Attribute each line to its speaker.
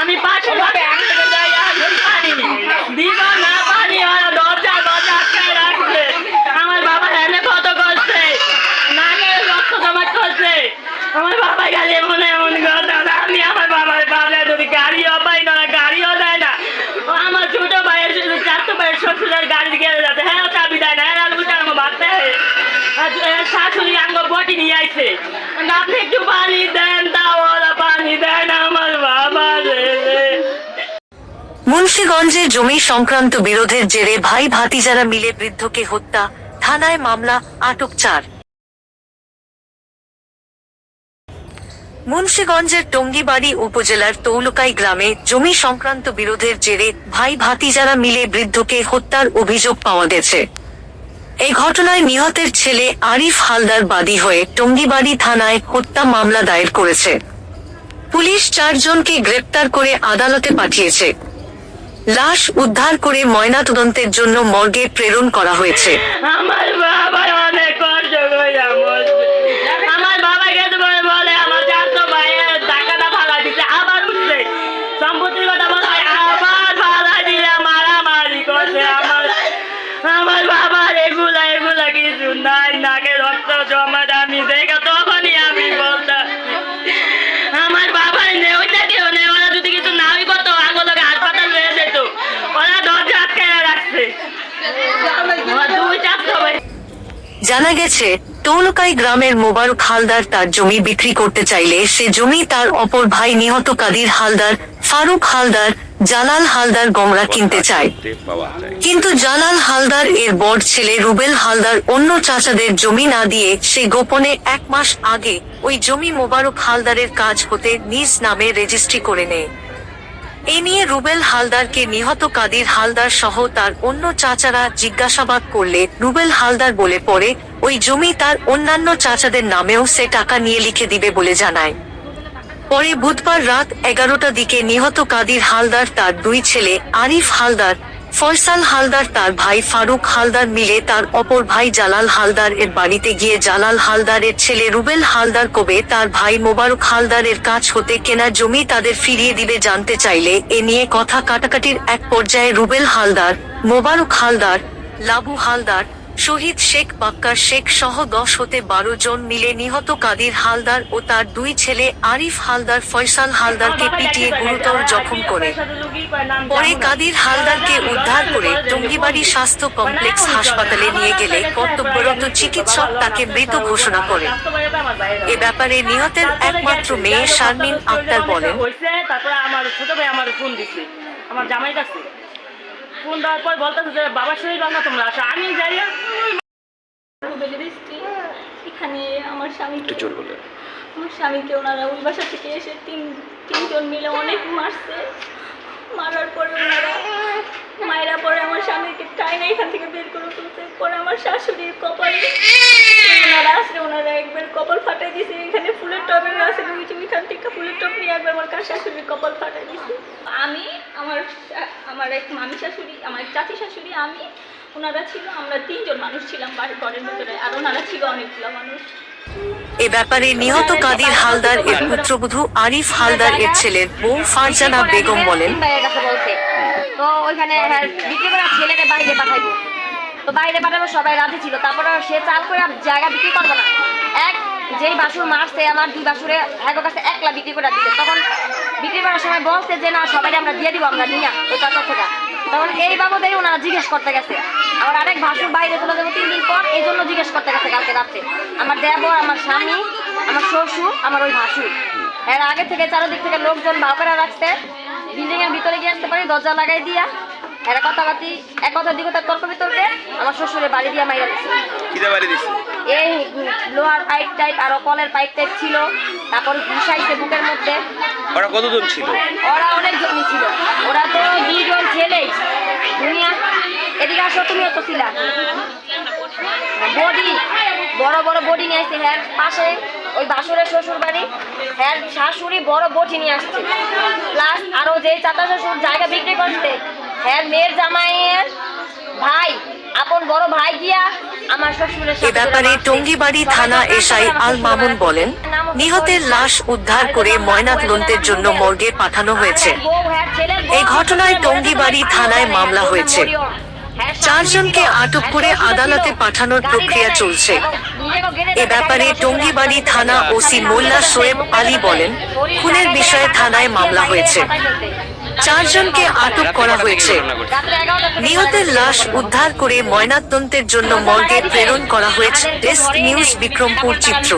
Speaker 1: আমি পাশে দরজা দরজা আমার বাবা এনে কত করছে? নাকের রক্ত আমার বাবা বাবার বাবা, যদি না, গাড়িও দেয় না। আমার ছোট ভাইয়ের চারট ভাইয়ের শ্বশুরের গাড়ি গেলে যাচ্ছে হ্যাঁ চাবি দেয় হ্যাঁ, আপনি একটু পানি দেন, তাও
Speaker 2: মুন্সিগঞ্জে জমি সংক্রান্ত বিরোধের জেরে ভাই ভাতিজারা মিলে বৃদ্ধকে হত্যা, থানায় মামলা, আটক চার। মুন্সিগঞ্জের টঙ্গিবাড়ি উপজেলার তৌলকাই গ্রামে জমি সংক্রান্ত বিরোধের জেরে ভাই ভাতিজারা মিলে বৃদ্ধকে হত্যার অভিযোগ পাওয়া গেছে। এই ঘটনায় নিহতের ছেলে আরিফ হালদার বাদী হয়ে টঙ্গিবাড়ি থানায় হত্যা মামলা দায়ের করেছে। পুলিশ চারজনকে গ্রেপ্তার করে আদালতে পাঠিয়েছে। লাশ উদ্ধার করে ময়নাতদন্তের জন্য মর্গে প্রেরণ করা হয়েছে।
Speaker 1: আমার বাবা অনেক কষ্ট
Speaker 2: জানা গেছে তৌলকাই গ্রামের মোবারক হালদার তার জমি বিক্রি করতে চাইলে সে জমি তার অপর ভাই নিহত কাদির হালদার, ফারুক হালদার, জালাল হালদার গমরা কিনতে চায়। কিন্তু জালাল হালদার এর বড় ছেলে রুবেল হালদার অন্য চাচাদের জমি না দিয়ে সে গোপনে এক মাস আগে ওই জমি মোবারক হালদারের কাজ হতে নিজ নামে রেজিস্ট্রি করে নেয়। এ নিয়ে রুবেল হালদারকে নিহত কাদির হালদার সহ তার অন্য চাচারা জিজ্ঞাসাবাদ করলে রুবেল হালদার বলে পরে ওই জমি তার অন্যান্য চাচাদের নামেও সে টাকা নিয়ে লিখে দিবে বলে জানায়। পরে বুধবার রাত এগারোটা দিকে নিহত কাদির হালদার, তার দুই ছেলে আরিফ হালদার ফয়সাল হালদার তার ভাই ফারুক হালদার মিলে তার অপর ভাই জালাল হালদার এর বাড়িতে গিয়ে জালাল হালদারের ছেলে রুবেল হালদার কবে তার ভাই মোবারক হালদারের কাজ হতে কেনা জমি তাদের ফিরিয়ে দিবে জানতে চাইলে এ নিয়ে কথা কাটাকাটির এক পর্যায়ে রুবেল হালদার, মোবারক হালদার, লাবু হালদার শহীদ শেখ বাক্কার শেখ সহ দশ হতে বারো জন মিলে নিহত কাদির হালদার ও তার দুই ছেলে আরিফ হালদার ফয়সাল হালদারকে পিটিয়ে গুরুতর জখম করে। পরে কাদির হালদারকে উদ্ধার করে টঙ্গিবাড়ি স্বাস্থ্য কমপ্লেক্স হাসপাতালে নিয়ে গেলে কর্তব্যরত চিকিৎসক তাকে মৃত ঘোষণা করেন এ ব্যাপারে নিহতের একমাত্র মেয়ে শারমিন আক্তার বলেন।
Speaker 1: আমার ছোট ভাই আমার ফোন দিচ্ছে আমার জামাই কাছে। ফোন দেওয়ার পর বলতেছে যে বাবার শরীর বাংলা তোমরা আসো। আমি যাই
Speaker 3: এখানে আমার স্বামীকে
Speaker 4: একটু জোর বলে।
Speaker 3: আমার স্বামীকে ওনারা ওই বাসা থেকে এসে তিন তিনজন মিলে অনেক মারছে। মারার পরে ওনারা মায়েরা পরে আমার স্বামীকে টাইনা এখান থেকে বের করে তুলতে পরে আমার শাশুড়ির কপালে ওনারা আসলে ওনারা একবার কপাল ফাটাই দিয়েছে। এখানে ফুলের টবের আছে রয়েছে ওইখান থেকে ফুলের টব নিয়ে একবার আমার কার শাশুড়ির কপাল ফাটাই দিয়েছে আমি আমার শা- আমার এক মামি শাশুড়ি আমার এক চাচি শাশুড়ি আমি। ওনারা ছিল আমরা তিনজন মানুষ ছিলাম বাড়ির ঘরের ভিতরে আর ওনারা ছিল অনেকগুলো মানুষ।
Speaker 2: এ ব্যাপারে নিহত কাদির হালদার এর পুত্রবধূ আরিফ হালদার এর ছেলের বউ ফারজানা বেগম বলেন।
Speaker 5: তো ওইখানে বিক্রি করে ছেলেকে বাইরে পাঠাইবো। তো বাইরে পাঠাবো সবাই রাজি ছিল। তারপরে সে চাল করে আর জায়গা বিক্রি করব না। এক যেই বাসুর মারছে আমার দুই বাসুরে এক কাছে একলা বিক্রি করে দিচ্ছে তখন করার সময় বলছে যে না সবাই আমরা দিয়ে দিব আমরা নিয়ে। ওই চাচার থেকে তখন এই বাবদেরই ওনারা জিজ্ঞেস করতে গেছে। আবার আরেক ভাসুর বাইরে চলে যাব তিন দিন পর এই জন্য জিজ্ঞেস করতে গেছে কালকে রাত্রে। আমার দেবর আমার স্বামী আমার শ্বশুর আমার ওই ভাসুর। এর আগে থেকে চারোদিক থেকে লোকজন করে রাখছে। বিল্ডিং এর ভিতরে গিয়ে আসতে পারি দরজা লাগাই দিয়া। এরা কথাবার্তি এক কথা দিকে তার তর্ক বিতর্কে আমার শ্বশুরে বাড়ি দিয়া মাইরা
Speaker 4: বাড়ি দিছে?
Speaker 5: এই লোহার পাইপ টাইপ আরও কলের পাইপ টাইপ ছিল। তারপর ঘুষাইছে বুকের মধ্যে।
Speaker 4: ওরা কতজন ছিল?
Speaker 5: ওরা অনেক জমি ছিল। ওরা তো দুইজন ছেলে। দুনিয়া, এদিকে আসো, তুমিও তো ছিলা। বডি, বড় বড় বডি নিয়ে আসছে। হ্যাঁ পাশে ওই বাসুরের শ্বশুর বাড়ি হ্যাঁ শাশুড়ি বড় বটি নিয়ে আসছে। প্লাস আরও যে চাচা শ্বশুর জায়গা বিক্রি করছে। হ্যাঁ মেয়ের জামাইয়ের ভাই। আপন বড় ভাই গিয়া আমার শ্বশুরের
Speaker 2: এ ব্যাপারে। টঙ্গিবাড়ি থানা এসআই আল মামুন বলেন নিহতের লাশ উদ্ধার করে ময়নাতদন্তের জন্য মর্গে পাঠানো হয়েছে। এই ঘটনায় টঙ্গিবাড়ি থানায় মামলা হয়েছে। চারজনকে আটক করে আদালতে পাঠানোর প্রক্রিয়া চলছে। এ ব্যাপারে টঙ্গিবাড়ি থানা ওসি মোল্লা সোয়েব আলী বলেন, খুনের বিষয়ে থানায় মামলা হয়েছে। চারজনকে আটক করা হয়েছে। নিহতের লাশ উদ্ধার করে ময়নাতদন্তের জন্য মর্গে প্রেরণ করা হয়েছে ডেস্ক নিউজ বিক্রমপুর চিত্র।